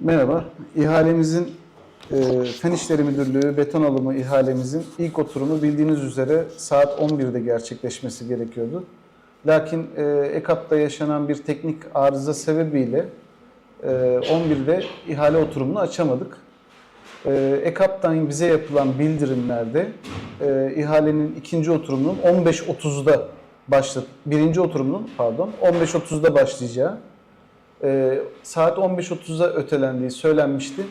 Merhaba. İhalemizin e, Fen İşleri Müdürlüğü beton alımı ihalemizin ilk oturumu bildiğiniz üzere saat 11'de gerçekleşmesi gerekiyordu. Lakin e, EKAP'ta yaşanan bir teknik arıza sebebiyle e, 11'de ihale oturumunu açamadık. E, EKAP'tan bize yapılan bildirimlerde e, ihalenin ikinci oturumunun 15.30'da başlat, birinci oturumunun pardon 15.30'da başlayacağı e, saat 15.30'a ötelendiği söylenmişti.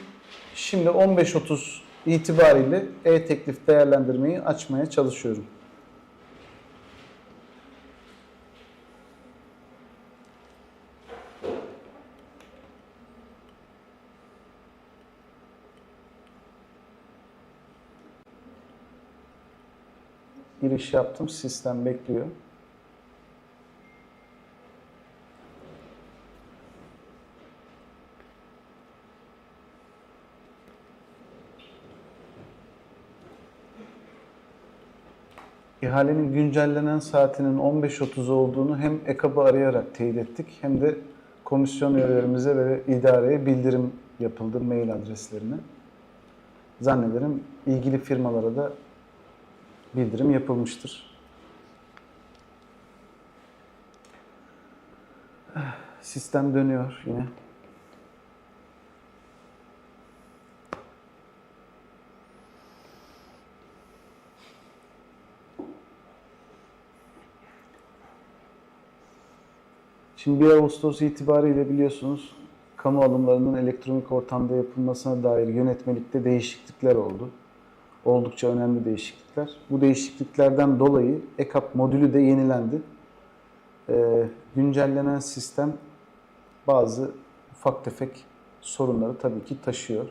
Şimdi 15.30 itibariyle e-teklif değerlendirmeyi açmaya çalışıyorum. Giriş yaptım. Sistem bekliyor. İhalenin güncellenen saatinin 15.30 olduğunu hem EKAB'ı arayarak teyit ettik hem de komisyon üyelerimize ve idareye bildirim yapıldı mail adreslerine. Zannederim ilgili firmalara da bildirim yapılmıştır. Sistem dönüyor yine. Şimdi 1 Ağustos itibariyle biliyorsunuz kamu alımlarının elektronik ortamda yapılmasına dair yönetmelikte değişiklikler oldu. Oldukça önemli değişiklikler. Bu değişikliklerden dolayı EKAP modülü de yenilendi. Ee, güncellenen sistem bazı ufak tefek sorunları tabii ki taşıyor.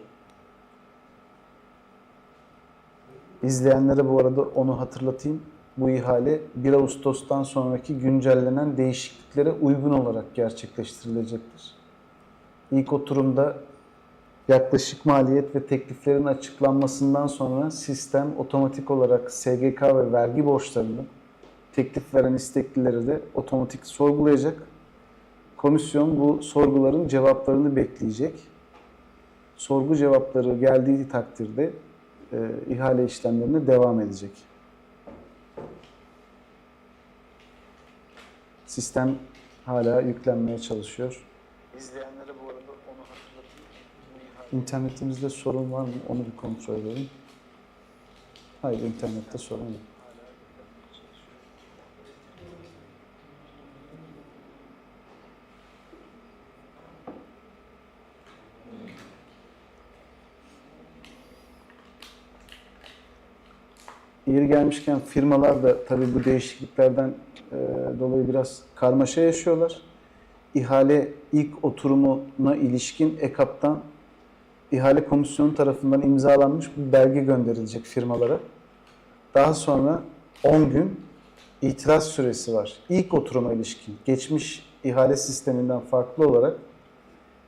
İzleyenlere bu arada onu hatırlatayım. Bu ihale 1 Ağustos'tan sonraki güncellenen değişikliklere uygun olarak gerçekleştirilecektir. İlk oturumda yaklaşık maliyet ve tekliflerin açıklanmasından sonra sistem otomatik olarak SGK ve vergi borçlarını teklif veren isteklileri de otomatik sorgulayacak. Komisyon bu sorguların cevaplarını bekleyecek. Sorgu cevapları geldiği takdirde e, ihale işlemlerine devam edecek. Sistem hala yüklenmeye çalışıyor. İzleyenlere bu arada onu hatırlatayım. İnternetimizde sorun var mı? Onu bir kontrol edelim. Hayır, internette sorun yok. Yeri gelmişken firmalar da tabii bu değişikliklerden dolayı biraz karmaşa yaşıyorlar. İhale ilk oturumuna ilişkin EKAP'tan ihale komisyonu tarafından imzalanmış bir belge gönderilecek firmalara. Daha sonra 10 gün itiraz süresi var. İlk oturuma ilişkin geçmiş ihale sisteminden farklı olarak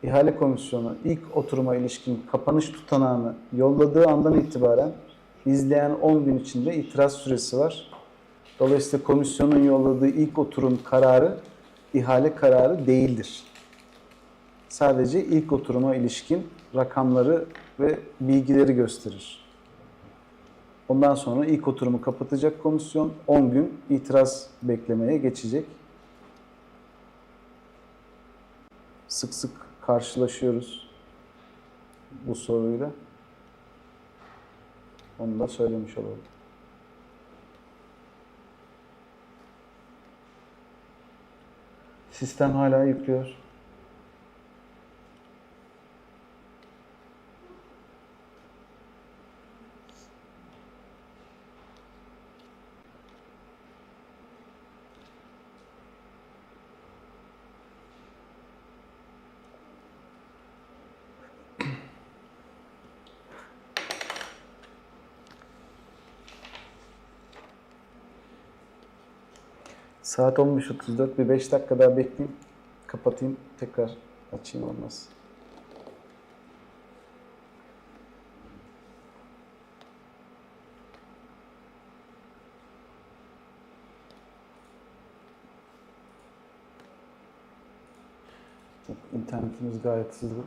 ihale komisyonu ilk oturuma ilişkin kapanış tutanağını yolladığı andan itibaren izleyen 10 gün içinde itiraz süresi var. Dolayısıyla komisyonun yolladığı ilk oturum kararı ihale kararı değildir. Sadece ilk oturuma ilişkin rakamları ve bilgileri gösterir. Ondan sonra ilk oturumu kapatacak komisyon 10 gün itiraz beklemeye geçecek. Sık sık karşılaşıyoruz bu soruyla. Onu da söylemiş olalım. Sistem hala yüklüyor. Saat 15.34 bir 5 dakika daha bekleyeyim. Kapatayım tekrar açayım olmaz. İnternetimiz gayet hızlı.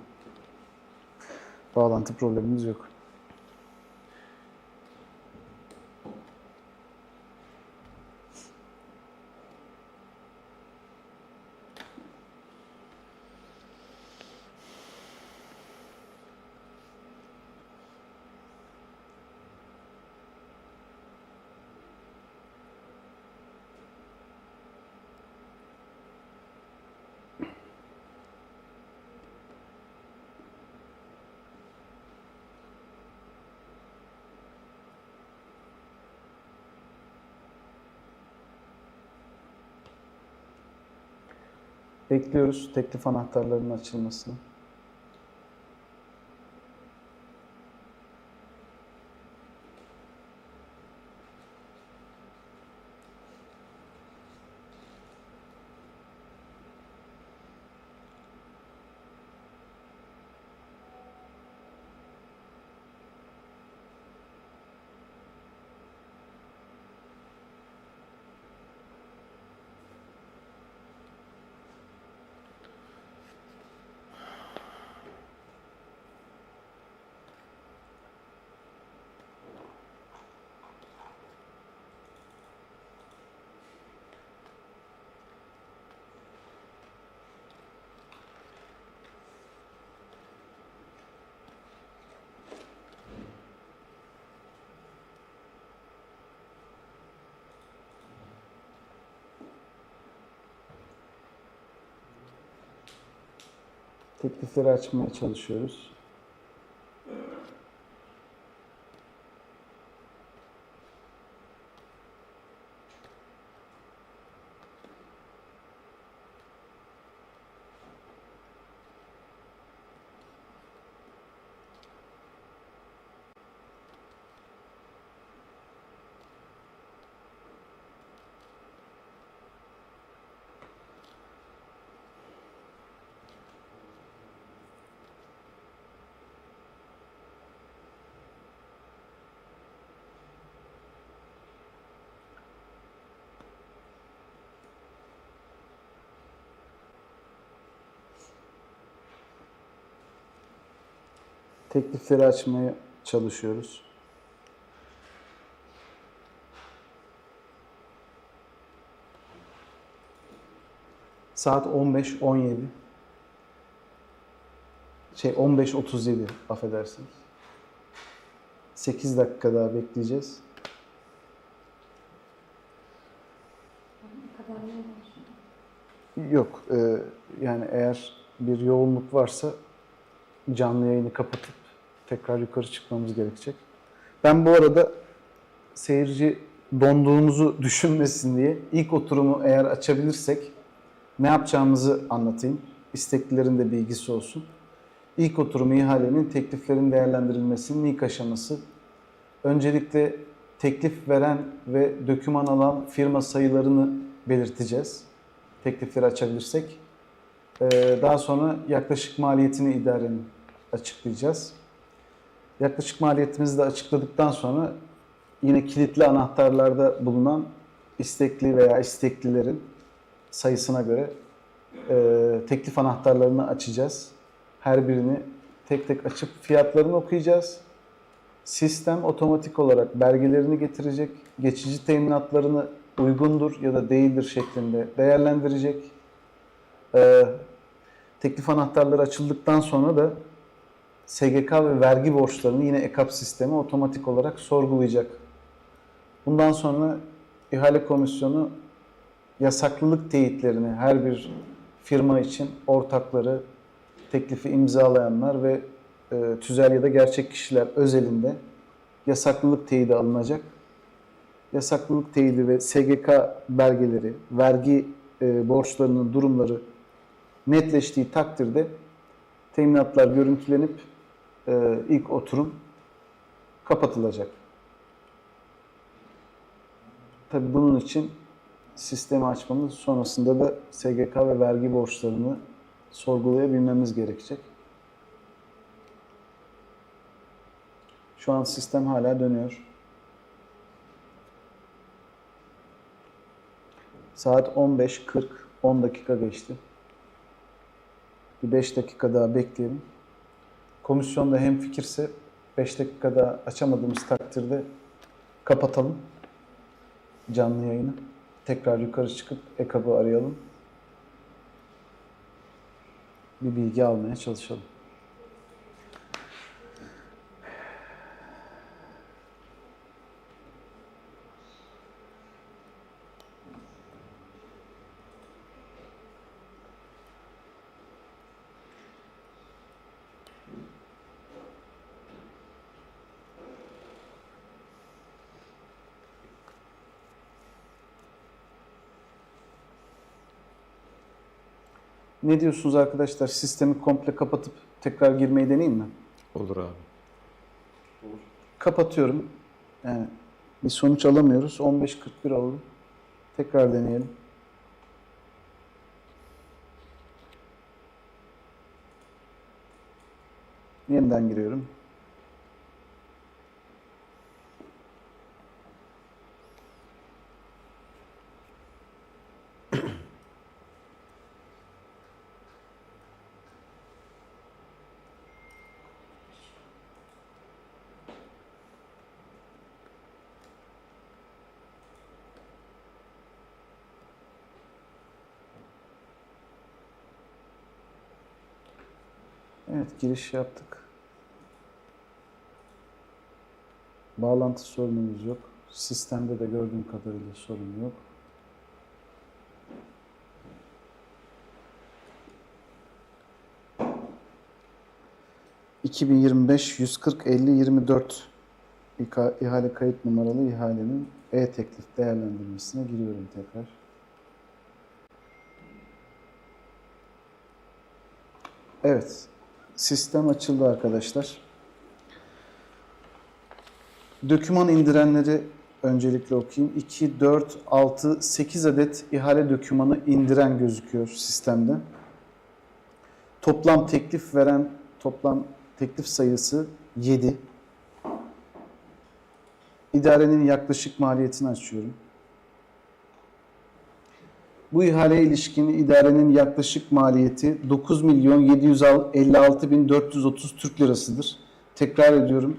Bağlantı problemimiz yok. Bekliyoruz teklif anahtarlarının açılmasını. Teklifleri açmaya çalışıyoruz. Teklifleri açmaya çalışıyoruz. Saat 15.17. Şey 15.37 affedersiniz. 8 dakika daha bekleyeceğiz. Yok, e, yani eğer bir yoğunluk varsa canlı yayını kapatıp tekrar yukarı çıkmamız gerekecek. Ben bu arada seyirci donduğumuzu düşünmesin diye ilk oturumu eğer açabilirsek ne yapacağımızı anlatayım. İsteklilerin de bilgisi olsun. İlk oturumu ihalenin tekliflerin değerlendirilmesinin ilk aşaması. Öncelikle teklif veren ve döküman alan firma sayılarını belirteceğiz. Teklifleri açabilirsek. Ee, Daha sonra yaklaşık maliyetini idarenin açıklayacağız. Yaklaşık maliyetimizi de açıkladıktan sonra yine kilitli anahtarlarda bulunan istekli veya isteklilerin sayısına göre e, teklif anahtarlarını açacağız. Her birini tek tek açıp fiyatlarını okuyacağız. Sistem otomatik olarak belgelerini getirecek, geçici teminatlarını uygundur ya da değildir şeklinde değerlendirecek. Ee, teklif anahtarları açıldıktan sonra da SGK ve vergi borçlarını yine EKAP sistemi otomatik olarak sorgulayacak. Bundan sonra ihale komisyonu yasaklılık teyitlerini her bir firma için ortakları, teklifi imzalayanlar ve e, tüzel ya da gerçek kişiler özelinde yasaklılık teyidi alınacak. Yasaklılık teyidi ve SGK belgeleri, vergi e, borçlarının durumları netleştiği takdirde teminatlar görüntülenip e, ilk oturum kapatılacak. Tabii bunun için sistemi açmamız sonrasında da SGK ve vergi borçlarını sorgulayabilmemiz gerekecek. Şu an sistem hala dönüyor. Saat 15.40, 10 dakika geçti. Bir 5 dakika daha bekleyelim. Komisyonda hem fikirse 5 dakikada açamadığımız takdirde kapatalım canlı yayını. Tekrar yukarı çıkıp EKAB'ı arayalım. Bir bilgi almaya çalışalım. Ne diyorsunuz arkadaşlar? Sistemi komple kapatıp tekrar girmeyi deneyeyim mi? Olur abi. Kapatıyorum. Yani bir sonuç alamıyoruz. 15.41 oldu. Tekrar deneyelim. Yeniden giriyorum. Evet giriş yaptık. Bağlantı sorunumuz yok. Sistemde de gördüğüm kadarıyla sorun yok. ...2025 140 50 24 İK- ihale kayıt numaralı ihalenin e-teklif değerlendirmesine giriyorum tekrar. Evet. Sistem açıldı arkadaşlar. Döküman indirenleri öncelikle okuyayım. 2, 4, 6, 8 adet ihale dökümanı indiren gözüküyor sistemde. Toplam teklif veren toplam teklif sayısı 7. İdarenin yaklaşık maliyetini açıyorum. Bu ihaleye ilişkin idarenin yaklaşık maliyeti 9 milyon 756 bin 430 Türk lirasıdır. Tekrar ediyorum.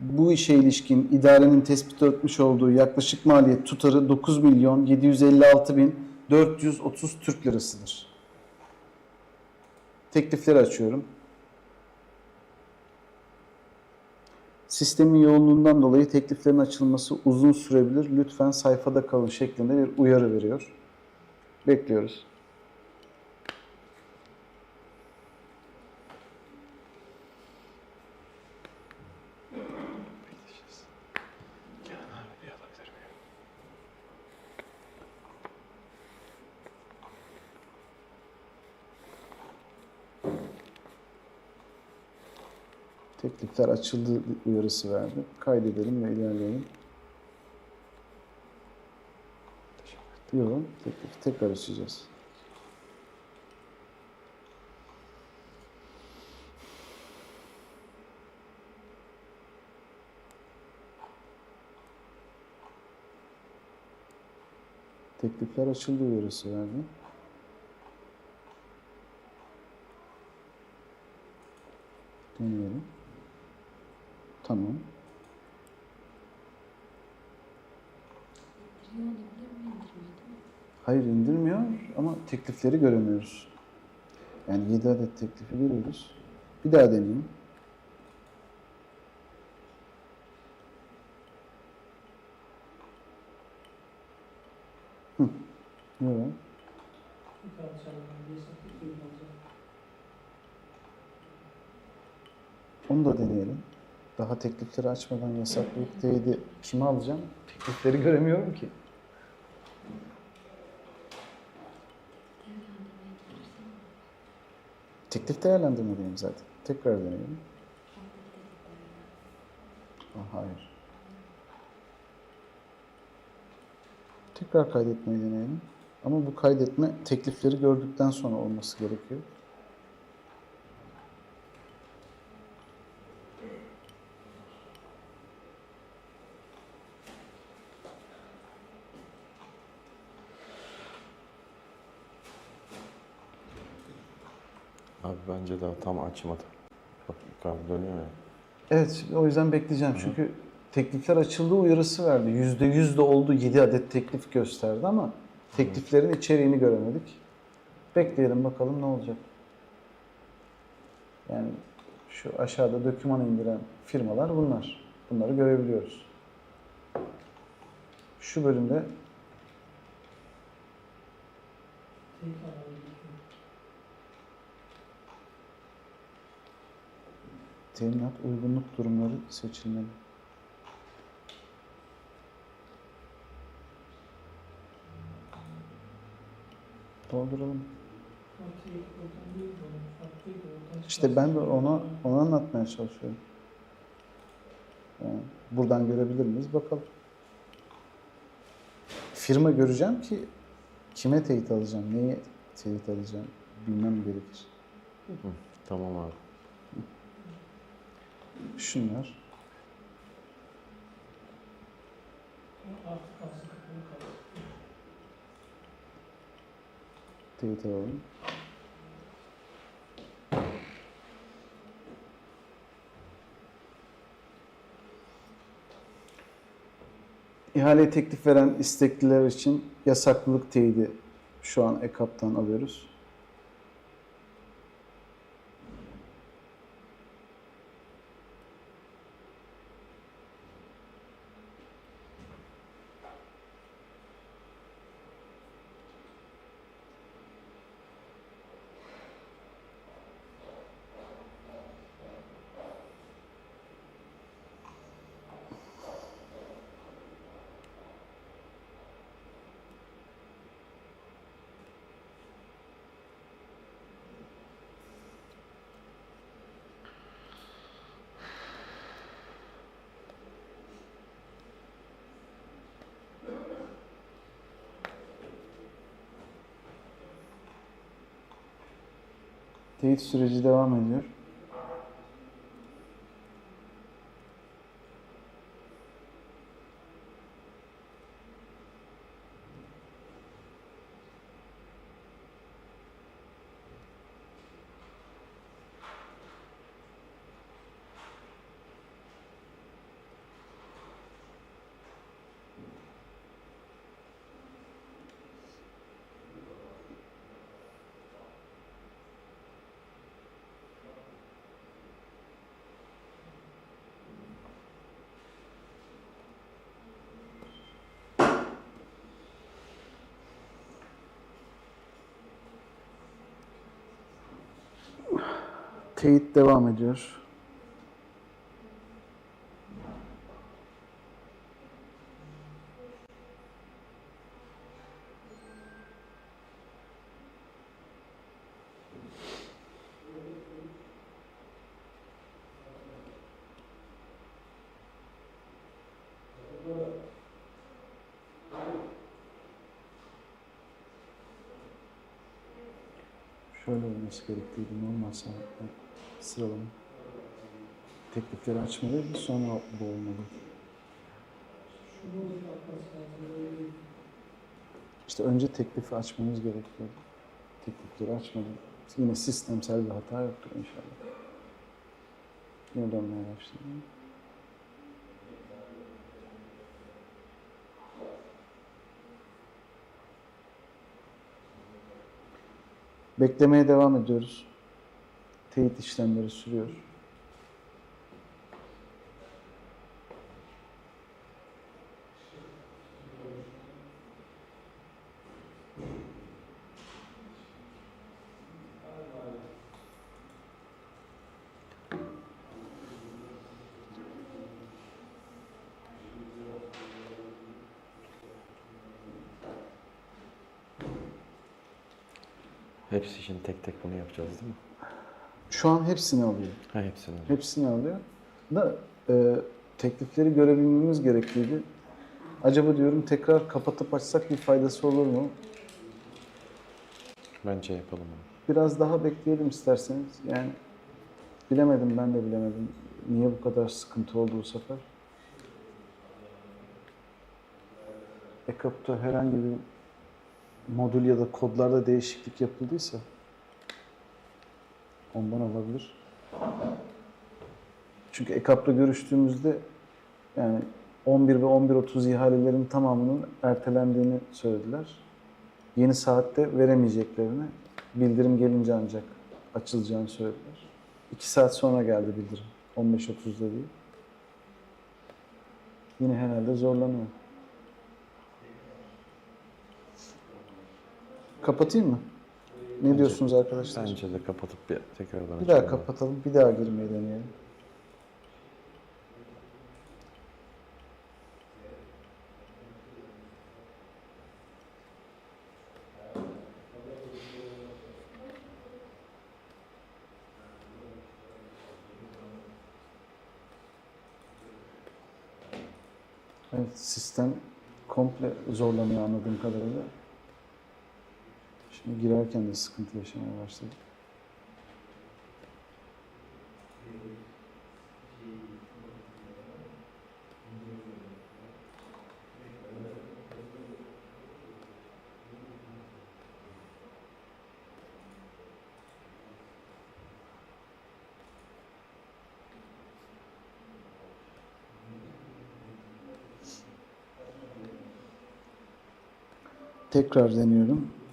Bu işe ilişkin idarenin tespit etmiş olduğu yaklaşık maliyet tutarı 9 milyon 756 bin 430 Türk lirasıdır. Teklifleri açıyorum. Sistemin yoğunluğundan dolayı tekliflerin açılması uzun sürebilir. Lütfen sayfada kalın şeklinde bir uyarı veriyor. Bekliyoruz. Teklifler açıldı uyarısı verdi. Kaydedelim ve ilerleyelim. Yok, teklifi tekrar açacağız. Teklifler açıldı uyarısı verdi. Deneyelim. Tamam. Hayır indirmiyor ama teklifleri göremiyoruz. Yani 7 adet teklifi görüyoruz. Bir daha deneyeyim. Hı. Yok. Onu da deneyelim. Daha teklifleri açmadan yasaklayıp teyidi kime alacağım? Teklifleri göremiyorum ki. Teklif değerlendirmeliyim zaten. Tekrar deneyelim. Aa, hayır. Tekrar kaydetmeyi deneyelim. Ama bu kaydetme teklifleri gördükten sonra olması gerekiyor. Abi bence daha tam açmadı. Bak Galiba dönüyor ya. Evet, o yüzden bekleyeceğim. Çünkü teklifler açıldığı uyarısı verdi. Yüzde yüz de oldu, 7 adet teklif gösterdi ama tekliflerin içeriğini göremedik. Bekleyelim bakalım ne olacak. Yani şu aşağıda doküman indiren firmalar bunlar. Bunları görebiliyoruz. Şu bölümde teminat uygunluk durumları seçilmeli. Dolduralım. İşte ben de ona onu anlatmaya çalışıyorum. Yani buradan görebilir miyiz bakalım. Firma göreceğim ki kime teyit alacağım, neye teyit alacağım bilmem gerekir. Tamam abi. Şunlar. Teyit alalım. İhale teklif veren istekliler için yasaklılık teyidi şu an EKAP'tan alıyoruz. Teyit süreci devam ediyor. Teyit devam ediyor. Şöyle olması gerekliydi. Normal saatte sıralama. Teklifleri açmalıydı. Sonra bu olmalı. İşte önce teklifi açmamız gerekiyor. Teklifleri açmadık. Yine sistemsel bir hata yoktur inşallah. Yine dönmeye başladı. Beklemeye devam ediyoruz. Teyit işlemleri sürüyor. Hepsi için tek tek bunu yapacağız değil mi? Şu an hepsini alıyor. Ha hepsini. Hepsini alıyor. Da e, teklifleri görebilmemiz gerekliydi. Acaba diyorum tekrar kapatıp açsak bir faydası olur mu? Bence yapalım onu. Biraz daha bekleyelim isterseniz. Yani bilemedim ben de bilemedim. Niye bu kadar sıkıntı oldu bu sefer? Backup'ta herhangi bir modül ya da kodlarda değişiklik yapıldıysa ondan olabilir. Çünkü EKAP'la görüştüğümüzde yani 11 ve 11.30 ihalelerin tamamının ertelendiğini söylediler. Yeni saatte veremeyeceklerini, bildirim gelince ancak açılacağını söylediler. 2 saat sonra geldi bildirim. 15.30'da değil. Yine herhalde zorlanıyor. Kapatayım mı? Ne Bence- diyorsunuz arkadaşlar? Bence de kapatıp bir tekrardan Bir daha açalım. kapatalım, bir daha girmeyi deneyelim. Evet, sistem komple zorlanıyor anladığım kadarıyla. Şimdi girerken de sıkıntı yaşamaya başladık. Tekrar deniyorum.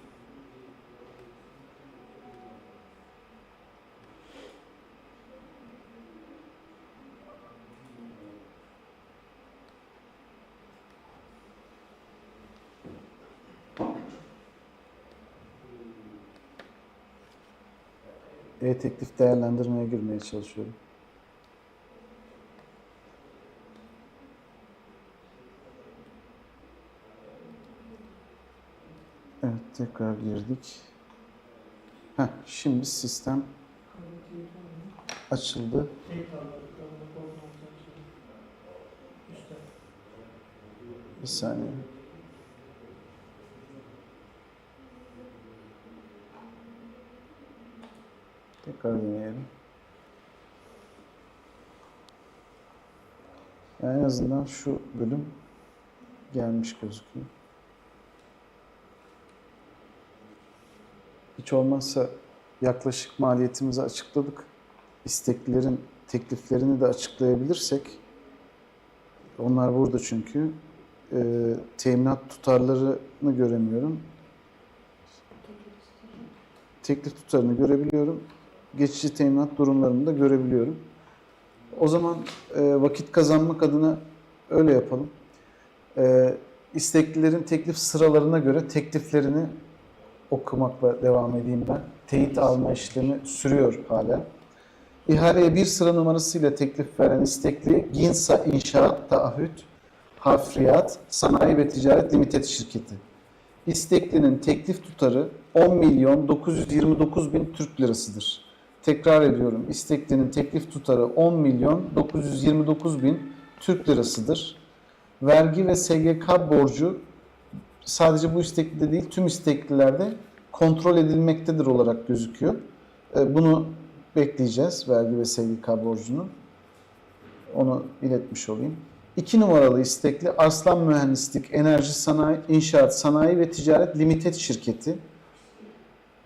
E-teklif değerlendirmeye girmeye çalışıyorum. Evet tekrar girdik. Heh, şimdi sistem açıldı. Bir saniye. Tekrar deneyelim. Yani en azından şu bölüm gelmiş gözüküyor. Hiç olmazsa yaklaşık maliyetimizi açıkladık. İsteklilerin tekliflerini de açıklayabilirsek, onlar burada çünkü, e, teminat tutarlarını göremiyorum. Teklif tutarını görebiliyorum. Geçici teminat durumlarını da görebiliyorum. O zaman e, vakit kazanmak adına öyle yapalım. E, isteklilerin teklif sıralarına göre tekliflerini okumakla devam edeyim ben. Teyit alma işlemi sürüyor hala. İhaleye bir sıra numarasıyla teklif veren istekli Ginsa İnşaat Taahhüt Harfriyat Sanayi ve Ticaret Limited Şirketi. İsteklinin teklif tutarı 10 milyon 929 bin Türk lirasıdır. Tekrar ediyorum. İsteklinin teklif tutarı 10 milyon 929 bin Türk lirasıdır. Vergi ve SGK borcu sadece bu isteklide değil tüm isteklilerde kontrol edilmektedir olarak gözüküyor. E, Bunu bekleyeceğiz vergi ve SGK borcunu. Onu iletmiş olayım. İki numaralı istekli Arslan Mühendislik Enerji Sanayi İnşaat Sanayi ve Ticaret Limited Şirketi.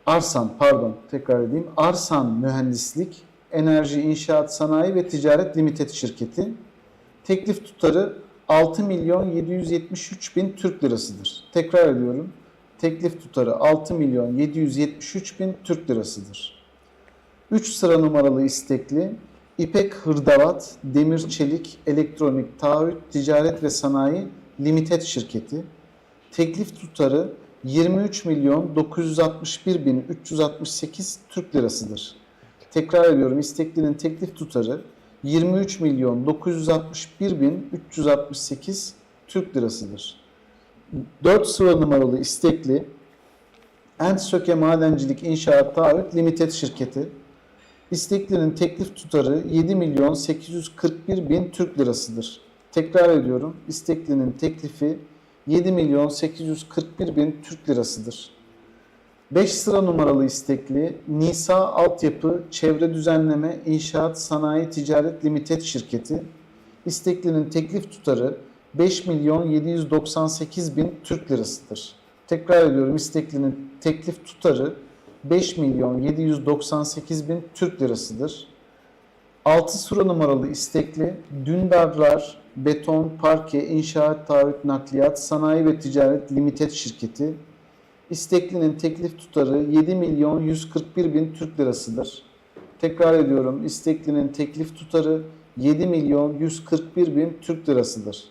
Arsan pardon tekrar edeyim. Arsan Mühendislik Enerji İnşaat Sanayi ve Ticaret Limited Şirketi. Teklif tutarı 6 milyon 773 bin Türk lirasıdır. Tekrar ediyorum. Teklif tutarı 6 milyon 773 bin Türk lirasıdır. 3 sıra numaralı istekli İpek Hırdavat Demir Çelik Elektronik Taahhüt Ticaret ve Sanayi Limited Şirketi. Teklif tutarı 23 milyon 961 bin 368 Türk lirasıdır. Tekrar ediyorum isteklinin teklif tutarı 23 milyon 961 bin 368 Türk lirasıdır. 4 sıra numaralı istekli Entsöke Madencilik İnşaat Taahhüt Limited Şirketi. İsteklinin teklif tutarı 7 milyon 841 bin Türk lirasıdır. Tekrar ediyorum. İsteklinin teklifi 7 milyon 841 bin Türk lirasıdır. 5 sıra numaralı istekli Nisa Altyapı Çevre Düzenleme İnşaat Sanayi Ticaret Limited Şirketi. İsteklinin teklif tutarı 5 milyon 798 bin Türk lirasıdır. Tekrar ediyorum isteklinin teklif tutarı 5 milyon 798 bin Türk lirasıdır. 6 sıra numaralı istekli Dündarlar Beton, Parke, İnşaat, Taahhüt, Nakliyat, Sanayi ve Ticaret Limited Şirketi. İsteklinin teklif tutarı 7 milyon 141 bin Türk lirasıdır. Tekrar ediyorum. İsteklinin teklif tutarı 7 milyon 141 bin Türk lirasıdır.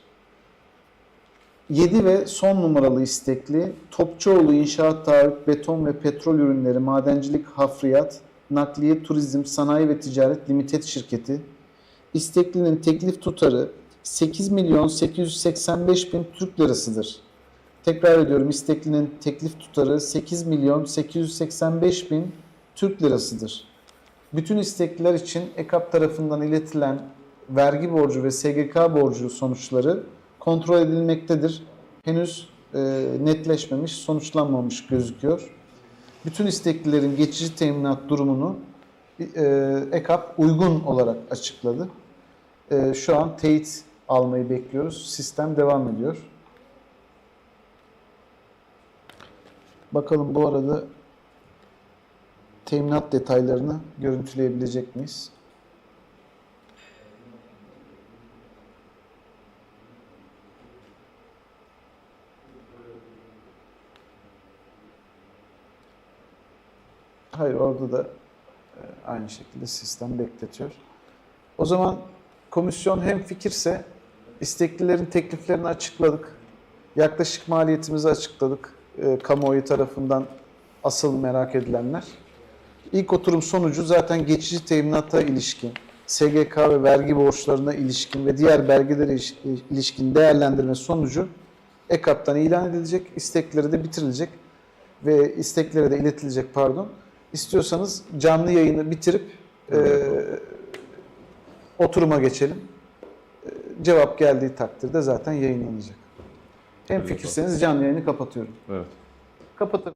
7 ve son numaralı istekli Topçuoğlu İnşaat Taahhüt, Beton ve Petrol Ürünleri, Madencilik, Hafriyat, Nakliye, Turizm, Sanayi ve Ticaret Limited Şirketi. İsteklinin teklif tutarı 8 milyon 885 bin Türk lirasıdır. Tekrar ediyorum isteklinin teklif tutarı 8 milyon 885 bin Türk lirasıdır. Bütün istekliler için EKAP tarafından iletilen vergi borcu ve SGK borcu sonuçları kontrol edilmektedir. Henüz e, netleşmemiş, sonuçlanmamış gözüküyor. Bütün isteklilerin geçici teminat durumunu e, EKAP uygun olarak açıkladı. E, şu an teyit almayı bekliyoruz. Sistem devam ediyor. Bakalım bu arada teminat detaylarını görüntüleyebilecek miyiz? Hayır orada da e, aynı şekilde sistem bekletiyor. O zaman komisyon hem fikirse isteklilerin tekliflerini açıkladık. Yaklaşık maliyetimizi açıkladık. E, kamuoyu tarafından asıl merak edilenler. İlk oturum sonucu zaten geçici teminata ilişkin, SGK ve vergi borçlarına ilişkin ve diğer belgelere iş- ilişkin değerlendirme sonucu EKAP'tan ilan edilecek, istekleri de bitirilecek ve isteklere de iletilecek pardon. İstiyorsanız canlı yayını bitirip e, oturuma geçelim. Cevap geldiği takdirde zaten yayınlanacak. Hem fikirseniz canlı yayını kapatıyorum. Evet. Kapatın.